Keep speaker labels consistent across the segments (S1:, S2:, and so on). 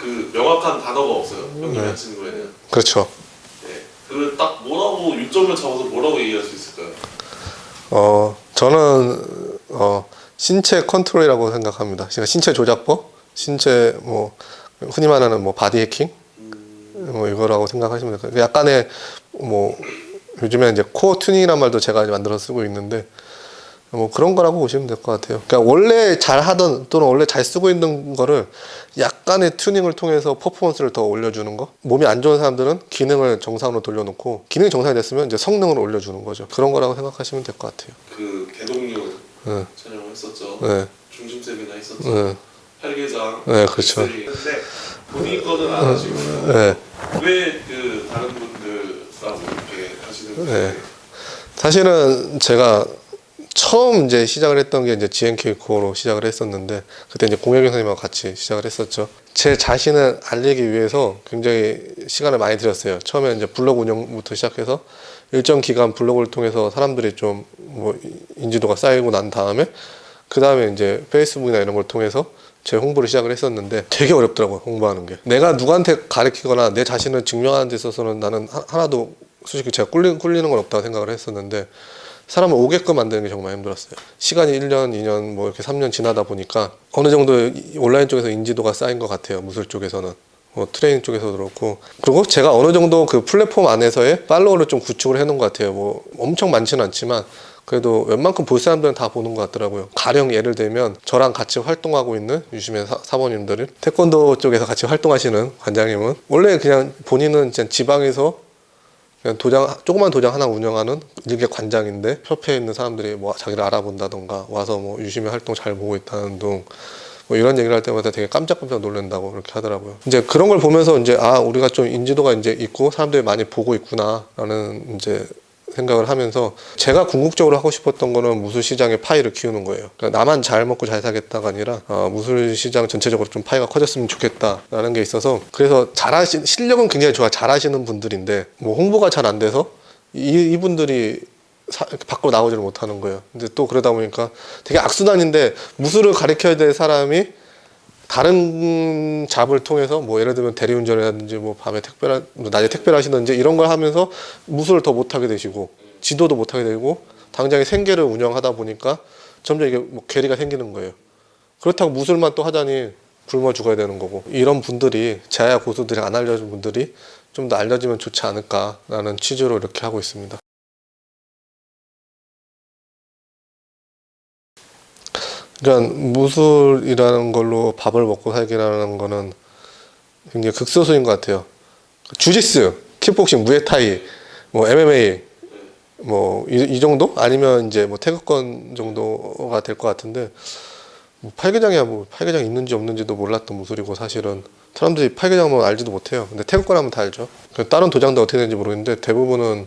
S1: 그 명확한 단어가 없어요.
S2: 네.
S1: 하시는 거에는.
S2: 그렇죠.
S1: 네. 그걸 딱 뭐라고 요점을 잡아서 뭐라고 얘기할 수 있을까요?
S2: 어, 저는 어, 신체 컨트롤이라고 생각합니다. 그러니까 신체 조작법, 신체 뭐 흔히 말하는 뭐 바디 해킹 뭐 이거라고 생각하시면 될 거예요. 약간의 뭐 요즘에 이제 코어 튜닝이란 말도 제가 이제 만들어 쓰고 있는데 뭐 그런 거라고 보시면 될 것 같아요. 그러니까 원래 잘 하던 또는 원래 잘 쓰고 있는 거를 약 간의 튜닝을 통해서 퍼포먼스를 더 올려주는 거. 몸이 안 좋은 사람들은 기능을 정상으로 돌려놓고 기능이 정상이 됐으면 이제 성능을 올려주는 거죠. 그런 거라고 생각하시면 될 것 같아요.
S1: 그 개동류
S2: 네.
S1: 촬영을 했었죠.
S2: 네,
S1: 중심 세미나 했었죠.
S2: 네,
S1: 팔계장.
S2: 네, 그렇죠.
S1: 근데 본인 거는 안 하시고
S2: 네.
S1: 왜그 다른 분들하고 이렇게 하시는?
S2: 네. 사실은 제가 처음 이제 시작을 했던 게 이제 GNK 코어로 시작을 했었는데 그때 이제 공혁 선생님하고 같이 시작을 했었죠. 제 자신을 알리기 위해서 굉장히 시간을 많이 들였어요. 처음에 이제 블로그 운영부터 시작해서 일정 기간 블로그를 통해서 사람들이 좀 뭐 인지도가 쌓이고 난 다음에 그 다음에 이제 페이스북이나 이런 걸 통해서 제 홍보를 시작을 했었는데 되게 어렵더라고요 홍보하는 게 내가 누구한테 가르치거나 내 자신을 증명하는 데 있어서는 나는 하- 하나도 솔직히 제가 꿀리, 꿀리는 건 없다고 생각을 했었는데 사람을 오게끔 만드는 게 정말 힘들었어요. 시간이 1년 2년 뭐 이렇게 3년 지나다 보니까 어느 정도 이- 온라인 쪽에서 인지도가 쌓인 것 같아요. 무술 쪽에서는. 뭐 트레이닝 쪽에서도 그렇고. 그리고 제가 어느 정도 그 플랫폼 안에서의 팔로워를 좀 구축을 해놓은 것 같아요. 뭐 엄청 많지는 않지만 그래도 웬만큼 볼 사람들은 다 보는 것 같더라고요. 가령 예를 들면 저랑 같이 활동하고 있는 유심의 사, 사모님들은 태권도 쪽에서 같이 활동하시는 관장님은 원래 그냥 본인은 그냥 지방에서 그냥 도장 조그만 도장 하나 운영하는 일개 관장인데 협회에 있는 사람들이 뭐 자기를 알아본다던가 와서 뭐 유심의 활동 잘 보고 있다는 둥. 뭐 이런 얘기를 할 때마다 되게 깜짝깜짝 놀란다고 그렇게 하더라고요. 이제 그런 걸 보면서 이제 아 우리가 좀 인지도가 이제 있고 사람들이 많이 보고 있구나라는 이제 생각을 하면서 제가 궁극적으로 하고 싶었던 거는 무술 시장의 파이를 키우는 거예요. 그러니까 나만 잘 먹고 잘 살겠다가 아니라 어, 무술 시장 전체적으로 좀 파이가 커졌으면 좋겠다라는 게 있어서 그래서 잘하시 실력은 굉장히 좋아 잘하시는 분들인데 뭐 홍보가 잘 안 돼서 이 이분들이 사, 밖으로 나오지를 못하는 거예요. 근데 또 그러다 보니까 되게 악순환인데 무술을 가르쳐야 될 사람이 다른 잡을 통해서 뭐 예를 들면 대리운전이라든지 뭐 밤에 택배를 뭐 낮에 택배를 하시든지 이런 걸 하면서 무술을 더 못하게 되시고 지도도 못하게 되고 당장에 생계를 운영하다 보니까 점점 이게 뭐 괴리가 생기는 거예요. 그렇다고 무술만 또 하자니 굶어 죽어야 되는 거고 이런 분들이 재야 고수들이 안 알려준 분들이 좀 더 알려지면 좋지 않을까라는 취지로 이렇게 하고 있습니다. 그러니까 무술이라는 걸로 밥을 먹고 살기라는 거는 굉장히 극소수인 것 같아요. 주짓수, 킥복싱, 무에타이, 뭐 MMA 뭐 이 정도 아니면 이제 뭐 태극권 정도가 될 것 같은데 뭐 팔계장이야 뭐 팔계장 있는지 없는지도 몰랐던 무술이고 사실은 사람들이 팔계장은 알지도 못해요. 근데 태극권 하면 다 알죠. 그 다른 도장도 어떻게 되는지 모르겠는데 대부분은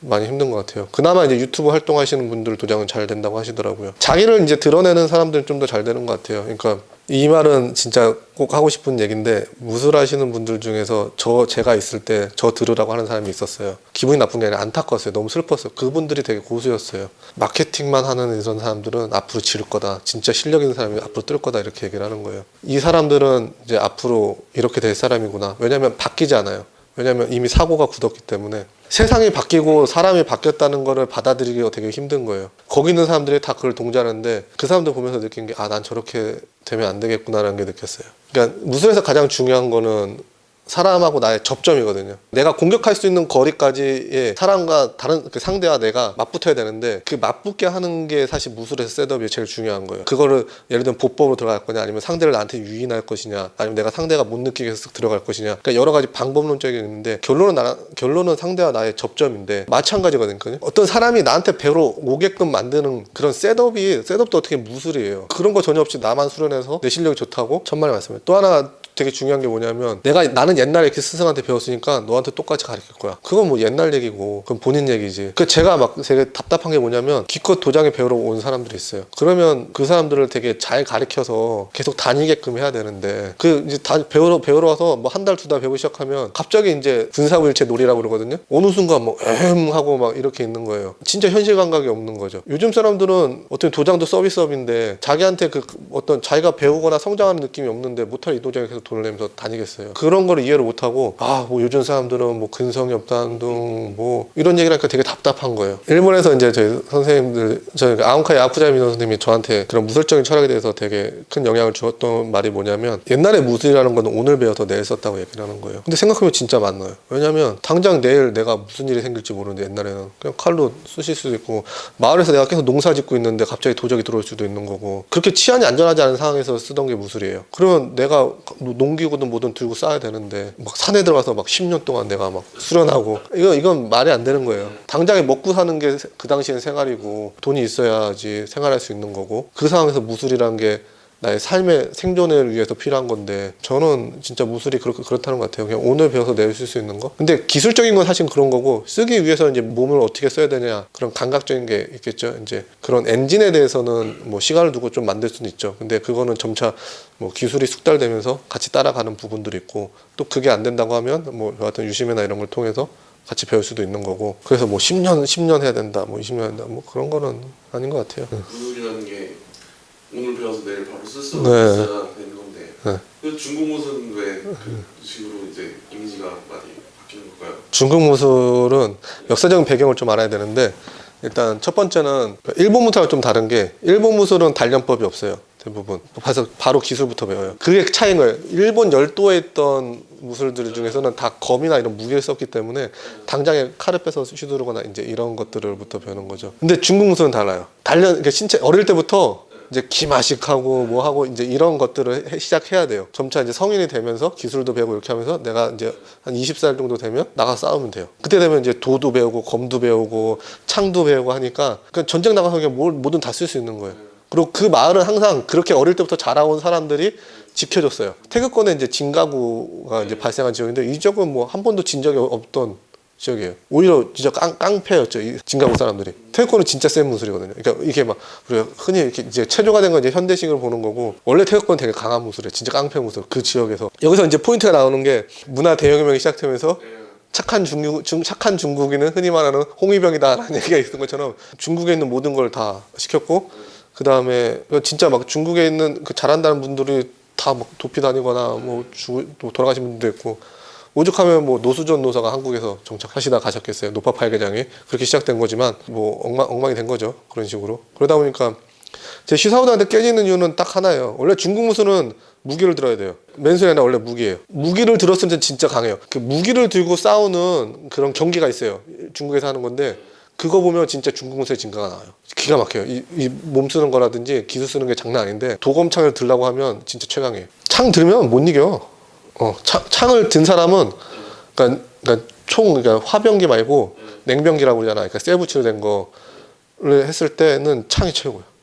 S2: 많이 힘든 것 같아요. 그나마 이제 유튜브 활동하시는 분들 도장은 잘 된다고 하시더라고요. 자기를 이제 드러내는 사람들은 좀 더 잘 되는 것 같아요. 그러니까 이 말은 진짜 꼭 하고 싶은 얘기인데 무술하시는 분들 중에서 저 제가 있을 때 저 들으라고 하는 사람이 있었어요. 기분이 나쁜 게 아니라 안타까웠어요. 너무 슬펐어요. 그분들이 되게 고수였어요. 마케팅만 하는 이런 사람들은 앞으로 지를 거다. 진짜 실력 있는 사람이 앞으로 뜰 거다. 이렇게 얘기를 하는 거예요. 이 사람들은 이제 앞으로 이렇게 될 사람이구나. 왜냐면 바뀌지 않아요. 왜냐면 이미 사고가 굳었기 때문에 세상이 바뀌고 사람이 바뀌었다는 거를 받아들이기가 되게 힘든 거예요. 거기 있는 사람들이 다 그걸 동조하는데 그 사람들 보면서 느낀 게 아 난 저렇게 되면 안 되겠구나라는 게 느꼈어요. 그러니까 무술에서 가장 중요한 거는 사람하고 나의 접점이거든요. 내가 공격할 수 있는 거리까지의 사람과 다른 그 상대와 내가 맞붙어야 되는데 그 맞붙게 하는 게 사실 무술에서 셋업이 제일 중요한 거예요. 그거를 예를 들면 보법으로 들어갈 거냐 아니면 상대를 나한테 유인할 것이냐 아니면 내가 상대가 못 느끼게 해서 들어갈 것이냐 그러니까 여러 가지 방법론적인 있는데 결론은 나 결론은 상대와 나의 접점인데 마찬가지거든요. 어떤 사람이 나한테 배로 오게끔 만드는 그런 셋업이 셋업도 어떻게 무술이에요. 그런 거 전혀 없이 나만 수련해서 내 실력이 좋다고 천만에 말씀해요. 또 하나 되게 중요한 게 뭐냐면 내가 나는 옛날에 이렇게 스승한테 배웠으니까 너한테 똑같이 가르칠 거야. 그건 뭐 옛날 얘기고 그건 본인 얘기지. 그 제가 막 되게 답답한 게 뭐냐면 기껏 도장에 배우러 온 사람들이 있어요. 그러면 그 사람들을 되게 잘 가르쳐서 계속 다니게끔 해야 되는데 그 이제 다 배우러 배우러 와서 뭐 한 달 두 달 배우기 시작하면 갑자기 이제 군사부일체 놀이라고 그러거든요. 어느 순간 뭐 에헴 하고 막 이렇게 있는 거예요. 진짜 현실 감각이 없는 거죠. 요즘 사람들은 어떤 도장도 서비스업인데 자기한테 그 어떤 자기가 배우거나 성장하는 느낌이 없는데 못할 이 도장에 계속 돈을 내면서 다니겠어요. 그런 거를 이해를 못하고 아 뭐 요즘 사람들은 뭐 근성이 없다는 둥뭐 이런 얘기를 하니까 되게 답답한 거예요. 일본에서 이제 저희 선생님들 저희 아온카이 아쿠자 미노 선생님이 저한테 그런 무술적인 철학에 대해서 되게 큰 영향을 주었던 말이 뭐냐면 옛날에 무술이라는 건 오늘 배워서 내일 썼다고 얘기를 하는 거예요. 근데 생각하면 진짜 맞나요? 왜냐면 당장 내일 내가 무슨 일이 생길지 모르는데 옛날에는 그냥 칼로 쑤실 수도 있고 마을에서 내가 계속 농사 짓고 있는데 갑자기 도적이 들어올 수도 있는 거고 그렇게 치안이 안전하지 않은 상황에서 쓰던 게 무술이에요. 그러면 내가 농기구든 뭐든 들고 싸야 되는데 막 산에 들어가서 막 10년 동안 내가 막 수련하고 이거 이건 말이 안 되는 거예요. 당장에 먹고 사는 게 그 당시엔 생활이고 돈이 있어야지 생활할 수 있는 거고 그 상황에서 무술이란 게 나의 삶의 생존을 위해서 필요한 건데 저는 진짜 무술이 그렇, 그렇다는 것 같아요. 그냥 오늘 배워서 내일 쓸 수 있는 거. 근데 기술적인 건 사실 그런 거고 쓰기 위해서 이제 몸을 어떻게 써야 되냐 그런 감각적인 게 있겠죠. 이제 그런 엔진에 대해서는 뭐 시간을 두고 좀 만들 수는 있죠. 근데 그거는 점차 뭐 기술이 숙달되면서 같이 따라가는 부분들이 있고 또 그게 안 된다고 하면 뭐 여하튼 유심이나 이런 걸 통해서 같이 배울 수도 있는 거고 그래서 뭐 10년 10년 해야 된다 뭐 20년 해야 된다 뭐 그런 거는 아닌 것 같아요.
S1: 무술이라는 게 오늘 배워서 내일 바로 쓸 수
S2: 네.
S1: 있어야 되는 건데
S2: 네.
S1: 그 중국 무술은 왜그 식으로 이제 이미지가 많이 바뀌는 걸까요?
S2: 중국 무술은 역사적인 배경을 좀 알아야 되는데 일단 첫 번째는 일본 무술과 좀 다른 게 일본 무술은 단련법이 없어요 대부분 그래서 바로 기술부터 배워요 그게 차이인 거예요 일본 열도에 있던 무술들 중에서는 다 검이나 이런 무기를 썼기 때문에 당장에 칼을 빼서 휘두르거나 이제 이런 것들을부터 배우는 거죠 근데 중국 무술은 달라요 단련 그러니까 신체 어릴 때부터 이제 기마식하고 뭐 하고 이제 이런 것들을 해- 시작해야 돼요. 점차 이제 성인이 되면서 기술도 배우고 이렇게 하면서 내가 이제 한 20살 정도 되면 나가 싸우면 돼요. 그때 되면 이제 도도 배우고 검도 배우고 창도 배우고 하니까 그냥 전쟁 나가서 그냥 뭘 뭐든 다 쓸 수 있는 거예요. 그리고 그 마을은 항상 그렇게 어릴 때부터 자라온 사람들이 지켜줬어요. 태극권에 이제 진가구가 이제 발생한 지역인데 이 지역은 뭐 한 번도 진 적이 없던 지역이에요. 오히려 진짜 깡, 깡패였죠. 이 진가구 사람들이. 태극권은 진짜 센 무술이거든요. 그러니까 이게 막 우리가 흔히 이렇게 이제 체조가 된 건 이제 현대식으로 보는 거고 원래 태극권은 되게 강한 무술이에요. 진짜 깡패 무술. 그 지역에서 여기서 이제 포인트가 나오는 게 문화 대혁명이 시작되면서 착한 중국 중 착한 중국인은 흔히 말하는 홍위병이다라는 얘기가 있는 것처럼 중국에 있는 모든 걸 다 시켰고 그 다음에 진짜 막 중국에 있는 그 잘한다는 분들이 다 막 도피 다니거나 뭐 죽, 또 돌아가신 분들도 있고 오죽하면 뭐 노수전 노사가 한국에서 정착하시다 가셨겠어요. 노파 팔계장이. 그렇게 시작된 거지만 뭐 엉망, 엉망이 된 거죠. 그런 식으로. 그러다 보니까 제 시사우드한테 깨지는 이유는 딱 하나예요. 원래 중국 무술은 무기를 들어야 돼요. 아니라 원래 무기예요. 무기를 들었을 땐 진짜 강해요. 그 무기를 들고 싸우는 그런 경기가 있어요. 중국에서 하는 건데 그거 보면 진짜 중국 무술의 진가가 나와요. 기가 막혀요. 이, 이 몸 쓰는 거라든지 기술 쓰는 게 장난 아닌데 도검창을 들라고 하면 진짜 최강이에요. 창 들면 못 이겨 어, 창, 창을 든 사람은 그러니까, 그러니까 총 그러니까 화병기 말고 냉병기라고 그러잖아. 그러니까 쇠붙이로 된 거를 했을 때는 창이 최고예요.